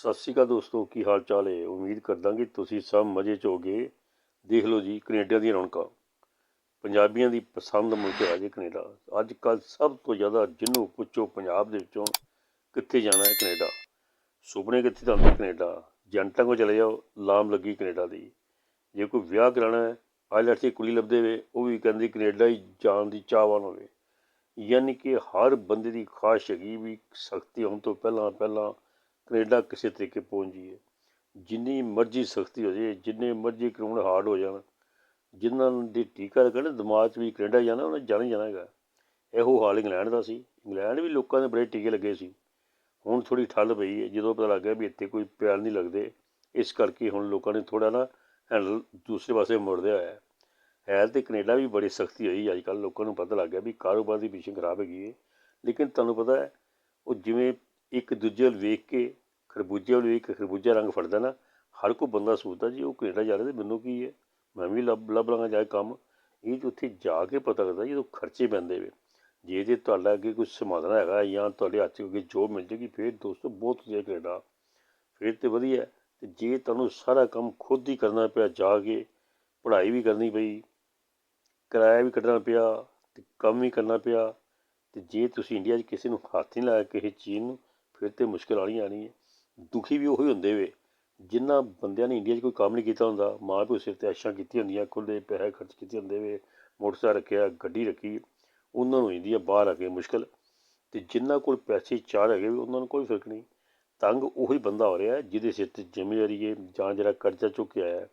ਸਤਿ ਸ਼੍ਰੀ ਅਕਾਲ ਦੋਸਤੋ, ਕੀ ਹਾਲ ਚਾਲ ਹੈ? ਉਮੀਦ ਕਰਦਾ ਕਿ ਤੁਸੀਂ ਸਭ ਮਜ਼ੇ 'ਚ ਹੋਗੇ ਦੇਖ ਲਓ ਜੀ ਕੈਨੇਡਾ ਦੀਆਂ ਰੌਣਕਾਂ। ਪੰਜਾਬੀਆਂ ਦੀ ਪਸੰਦ ਮੁਲਕ ਹੈ ਜੀ ਕੈਨੇਡਾ। ਅੱਜ ਕੱਲ ਸਭ ਤੋਂ ਜ਼ਿਆਦਾ ਜਿਹਨੂੰ ਪੁੱਛੋ ਪੰਜਾਬ ਦੇ ਵਿੱਚੋਂ, ਕਿੱਥੇ ਜਾਣਾ ਹੈ ਕੈਨੇਡਾ? ਸੁਪਨੇ ਕਿੱਥੇ ਤਾਂ ਆਉਂਦੇ ਕੈਨੇਡਾ? ਜਨਤਾ ਕੋ ਚਲੇ ਜਾਓ, ਲਾਮ ਲੱਗੀ ਕੈਨੇਡਾ ਦੀ। ਜੇ ਕੋਈ ਵਿਆਹ ਕਰਾਉਣਾ ਹੈ, ਆਈਲੈਟਸ ਦੀ ਕੁੜੀ ਲੱਭਦੇ ਵੇ ਉਹ ਵੀ ਕਹਿੰਦੀ ਕੈਨੇਡਾ ਹੀ ਜਾਣ ਦੀ ਚਾਹਵਾਨ ਹੋਵੇ। ਯਾਨੀ ਕਿ ਹਰ ਬੰਦੇ ਦੀ ਖਾਸ਼ ਹੈਗੀ ਵੀ ਸਖਤੀ ਹੋਣ ਤੋਂ ਪਹਿਲਾਂ ਪਹਿਲਾਂ ਕੈਨੇਡਾ ਕਿਸੇ ਤਰੀਕੇ ਪਹੁੰਚ ਜਾਈਏ, ਜਿੰਨੀ ਮਰਜ਼ੀ ਸਖਤੀ ਹੋ ਜਾਏ, ਜਿੰਨੇ ਮਰਜ਼ੀ ਕਾਨੂੰਨ ਹਾਰਡ ਹੋ ਜਾਣ, ਜਿਨ੍ਹਾਂ ਦੀ ਟੀਕਾ ਲੱਗਣ ਦਿਮਾਗ 'ਚ ਵੀ ਕੈਨੇਡਾ ਜਾਣਾ, ਉਹਨੇ ਜਾਣਾ ਹੀ ਜਾਣਾ ਹੈਗਾ। ਇਹੋ ਹਾਲ ਇੰਗਲੈਂਡ ਦਾ ਸੀ। ਇੰਗਲੈਂਡ ਵੀ ਲੋਕਾਂ ਦੇ ਬੜੇ ਟੀਕੇ ਲੱਗੇ ਸੀ। ਹੁਣ ਥੋੜੀ ਠੱਲ ਪਈ ਹੈ, ਜਦੋਂ ਪਤਾ ਲੱਗ ਗਿਆ ਵੀ ਇੱਥੇ ਕੋਈ ਪਿਆਰ ਨਹੀਂ ਲੱਗਦੇ। ਇਸ ਕਰਕੇ ਹੁਣ ਲੋਕਾਂ ਨੇ ਥੋੜਾ ਨਾ ਹੈਂਡਲ ਦੂਸਰੇ ਪਾਸੇ ਮੋੜਦਿਆ ਹੋਇਆ ਹੈ। ਹੈ ਤੇ ਕੈਨੇਡਾ ਵੀ ਬੜੀ ਸਖਤੀ ਹੋਈ ਅੱਜ ਕੱਲ੍ਹ ਲੋਕਾਂ ਨੂੰ ਪਤਾ ਲੱਗ ਗਿਆ ਵੀ ਕਾਰੋਬਾਰ ਦੀ ਪੋਜੀਸ਼ਨ ਖਰਾਬ ਹੈਗੀ ਹੈ। ਲੇਕਿਨ ਤੁਹਾਨੂੰ ਪਤਾ ਹੈ, ਉਹ ਜਿਵੇਂ ਇੱਕ ਦੂਜੇ ਵੱਲ ਵੇਖ ਕੇ ਖਰਬੂਜੇ ਵੱਲ ਵੇਖ ਖਰਬੂਜਾ ਰੰਗ ਫੜਦਾ ਨਾ, ਹਰ ਕੋਈ ਬੰਦਾ ਸੋਚਦਾ ਜੀ ਉਹ ਕੈਨੇਡਾ ਜਾ ਰਿਹਾ ਤੇ ਮੈਨੂੰ ਕੀ ਹੈ? ਮੈਂ ਵੀ ਲੱਭ ਲੱਭ ਲਾਂਗਾ ਜਾ ਕੰਮ। ਇਹ ਤਾਂ ਉੱਥੇ ਜਾ ਕੇ ਪਤਾ ਲੱਗਦਾ ਜਦੋਂ ਖਰਚੇ ਪੈਂਦੇ ਵੇ। ਜੇ ਜੇ ਤੁਹਾਡਾ ਅੱਗੇ ਕੋਈ ਸਮਾਧਾਨ ਹੈਗਾ ਜਾਂ ਤੁਹਾਡੇ ਹੱਥ 'ਚ ਅੱਗੇ ਜੋਬ ਮਿਲ ਜੇਗੀ ਫਿਰ ਦੋਸਤੋ ਬਹੁਤ ਵਧੀਆ ਕੈਨੇਡਾ। ਫਿਰ ਤੇ ਵਧੀਆ ਹੈ। ਤੇ ਜੇ ਤੁਹਾਨੂੰ ਸਾਰਾ ਕੰਮ ਖੁਦ ਹੀ ਕਰਨਾ ਪਿਆ ਜਾ ਕੇ, ਪੜ੍ਹਾਈ ਵੀ ਕਰਨੀ ਪਈ, ਕਿਰਾਇਆ ਵੀ ਕੱਢਣਾ ਪਿਆ ਤੇ ਕੰਮ ਵੀ ਕਰਨਾ ਪਿਆ, ਤੇ ਜੇ ਤੁਸੀਂ ਇੰਡੀਆ 'ਚ ਕਿਸੇ ਨੂੰ ਹੱਥ ਨਹੀਂ ਲਾਇਆ, ਕਿਸੇ ਚੀਜ਼ ਨੂੰ, ਫਿਰ ਤੇ ਮੁਸ਼ਕਿਲ ਆਣੀ ਆਣੀ ਹੈ। ਦੁਖੀ ਵੀ ਉਹੀ ਹੁੰਦੇ ਵੇ ਜਿਨ੍ਹਾਂ ਬੰਦਿਆਂ ਨੇ ਇੰਡੀਆ 'ਚ ਕੋਈ ਕੰਮ ਨਹੀਂ ਕੀਤਾ ਹੁੰਦਾ ਮਾਂ ਪਿਓ ਸਿਰ ਤੇ ਐਸ਼ਾਂ ਕੀਤੀਆਂ ਹੁੰਦੀਆਂ ਖੁੱਲੇ ਪੈਸੇ ਖਰਚ ਕੀਤੇ ਹੁੰਦੇ ਵੇ, ਮੋਟਰਸਾਈਕਲ ਰੱਖਿਆ, ਗੱਡੀ ਰੱਖੀ, ਉਹਨਾਂ ਨੂੰ ਇੰਡੀਆ ਬਾਹਰ ਆ ਕੇ ਮੁਸ਼ਕਿਲ, ਤੇ ਜਿਨ੍ਹਾਂ ਕੋਲ ਪੈਸੇ ਚਾਰ ਹੈਗੇ ਉਹਨਾਂ ਨੂੰ ਕੋਈ ਫ਼ਰਕ ਨਹੀਂ ਤੰਗ ਉਹੀ ਬੰਦਾ ਹੋ ਰਿਹਾ, ਜਿਹਦੇ ਸਿਰ ਤੇ ਜ਼ਿੰਮੇਵਾਰੀ ਹੈ ਜਾਂ ਜਿਹੜਾ ਕਰਜ਼ਾ ਚੁੱਕ ਕੇ ਆਇਆ ਹੈ।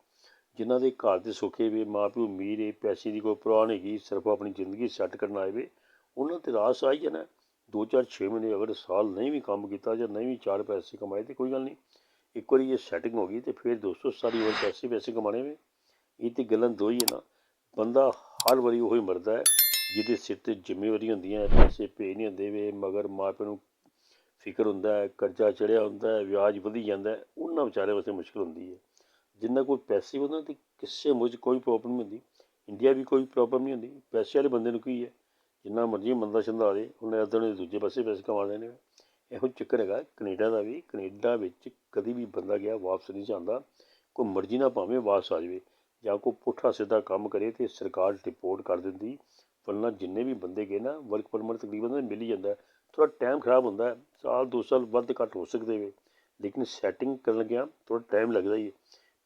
ਜਿਨ੍ਹਾਂ ਦੇ ਘਰ ਦੇ ਸੁੱਖੇ ਵੇ ਮਾਂ ਪਿਓ ਅਮੀਰ ਏ, ਪੈਸੇ ਦੀ ਕੋਈ ਪਰਵਾਹ ਨਹੀਂ ਹੈਗੀ, ਸਿਰਫ ਆਪਣੀ ਜ਼ਿੰਦਗੀ ਸੈੱਟ ਕਰਨ ਆਏ ਵੇ, ਉਹਨਾਂ ਤੇ ਰਾਸ ਆਈ ਜਾਣਾ ਦੋ ਚਾਰ ਛੇ ਮਹੀਨੇ ਅਗਰ ਸਾਲ ਨਹੀਂ ਵੀ ਕੰਮ ਕੀਤਾ ਜਾਂ ਨਹੀਂ ਵੀ ਚਾਰ ਪੈਸੇ ਕਮਾਏ ਤੇ ਕੋਈ ਗੱਲ ਨਹੀਂ। ਇੱਕ ਵਾਰੀ ਇਹ ਸੈਟਿੰਗ ਹੋ ਗਈ ਤੇ ਫਿਰ ਦੋਸਤੋ ਸਾਰੀ ਉਮਰ ਪੈਸੇ ਪੈਸੇ ਕਮਾਣੇ ਵੇ। ਇਹ ਤੇ ਗੱਲਾਂ ਦੋ ਹੀ ਹੈ ਨਾ। ਬੰਦਾ ਹਰ ਵਾਰੀ ਉਹੀ ਮਰਦਾ ਹੈ, ਜਿਹਦੇ ਸਿਰ ਤੇ ਜ਼ਿੰਮੇਵਾਰੀ ਹੁੰਦੀਆਂ ਪੈਸੇ ਪੇ ਨਹੀਂ ਹੁੰਦੇ ਵੇ, ਮਗਰ ਮਾਂ ਪਿਓ ਨੂੰ ਫਿਕਰ ਹੁੰਦਾ ਹੈ, ਕਰਜ਼ਾ ਚੜਿਆ ਹੁੰਦਾ ਹੈ, ਵਿਆਜ ਵਧੀ ਜਾਂਦਾ ਹੈ, ਉਹਨਾਂ ਵਿਚਾਰੇ ਵਾਸਤੇ ਮੁਸ਼ਕਲ ਹੁੰਦੀ ਹੈ। ਜਿੰਨਾ ਕੋਲ ਪੈਸੇ ਉਹਨਾਂ ਤੇ ਕਿਸੇ ਮੁਝ ਕੋਈ ਪ੍ਰੋਬਲਮ ਨਹੀਂ ਹੁੰਦੀ। ਇੰਡੀਆ ਵੀ ਕੋਈ ਪ੍ਰੋਬਲਮ ਨਹੀਂ ਹੁੰਦੀ। ਪੈਸੇ ਵਾਲੇ ਬੰਦੇ ਨੂੰ ਕੀ ਹੈ? ਜਿੰਨਾ ਮਰਜ਼ੀ ਮੰਦਾ ਸ਼ੰਦਾ ਆ ਜਾਏ ਉਹਨੇ ਅੱਧੇ ਦੇ ਦੂਜੇ ਪਾਸੇ ਪੈਸੇ ਕਮਾ ਲੈਣੇ ਨੇ ਇਹੋ ਚੱਕਰ ਹੈਗਾ, ਕੈਨੇਡਾ ਦਾ ਵੀ, ਕੈਨੇਡਾ ਵਿੱਚ ਕਦੀ ਵੀ ਬੰਦਾ ਗਿਆ ਵਾਪਸ ਨਹੀਂ ਜਾਂਦਾ। ਕੋਈ ਮਰਜ਼ੀ ਨਾ ਭਾਵੇਂ ਵਾਪਸ ਆ ਜਾਵੇ, ਜਾਂ ਕੋਈ ਪੁੱਠਾ ਸਿੱਧਾ ਕੰਮ ਕਰੇ ਤੇ ਸਰਕਾਰ ਰਿਪੋਰਟ ਕਰ ਦਿੰਦੀ। ਵਰਨਾ ਜਿੰਨੇ ਵੀ ਬੰਦੇ ਗਏ ਨਾ ਵਰਕ ਪਰਮਿਟ ਤਕਰੀਬਨ ਮਿਲ ਹੀ ਜਾਂਦਾ। ਥੋੜਾ ਟਾਈਮ ਖਰਾਬ ਹੁੰਦਾ ਸਾਲ, ਦੋ ਸਾਲ ਵੱਧ ਘੱਟ ਹੋ ਸਕਦੇ ਵੇ। ਲੇਕਿਨ ਸੈਟਿੰਗ ਕਰਨ ਲੱਗਿਆ ਥੋੜਾ ਟਾਈਮ ਲੱਗਦਾ ਹੀ ਹੈ।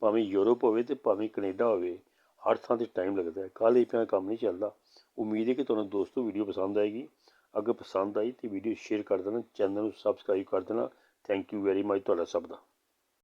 ਭਾਵੇਂ ਯੂਰਪ ਹੋਵੇ ਤੇ ਭਾਵੇਂ ਕੈਨੇਡਾ ਹੋਵੇ ਹਰ ਥਾਂ ਤੇ ਟਾਈਮ ਲੱਗਦਾ ਹੈ। ਕਾਹਲੇ ਪਿਆ ਕੰਮ ਨਹੀਂ ਚੱਲਦਾ। ਉਮੀਦ ਹੈ ਕਿ ਤੁਹਾਨੂੰ ਦੋਸਤੋ ਵੀਡੀਓ ਪਸੰਦ ਆਏਗੀ। ਅਗਰ ਪਸੰਦ ਆਈ ਤੇ ਵੀਡੀਓ ਸ਼ੇਅਰ ਕਰ ਦੇਣਾ ਚੈਨਲ ਨੂੰ ਸਬਸਕ੍ਰਾਈਬ ਕਰ ਦੇਣਾ। ਥੈਂਕ ਯੂ ਵੈਰੀ ਮਚ ਤੁਹਾਡਾ ਸਭ ਦਾ।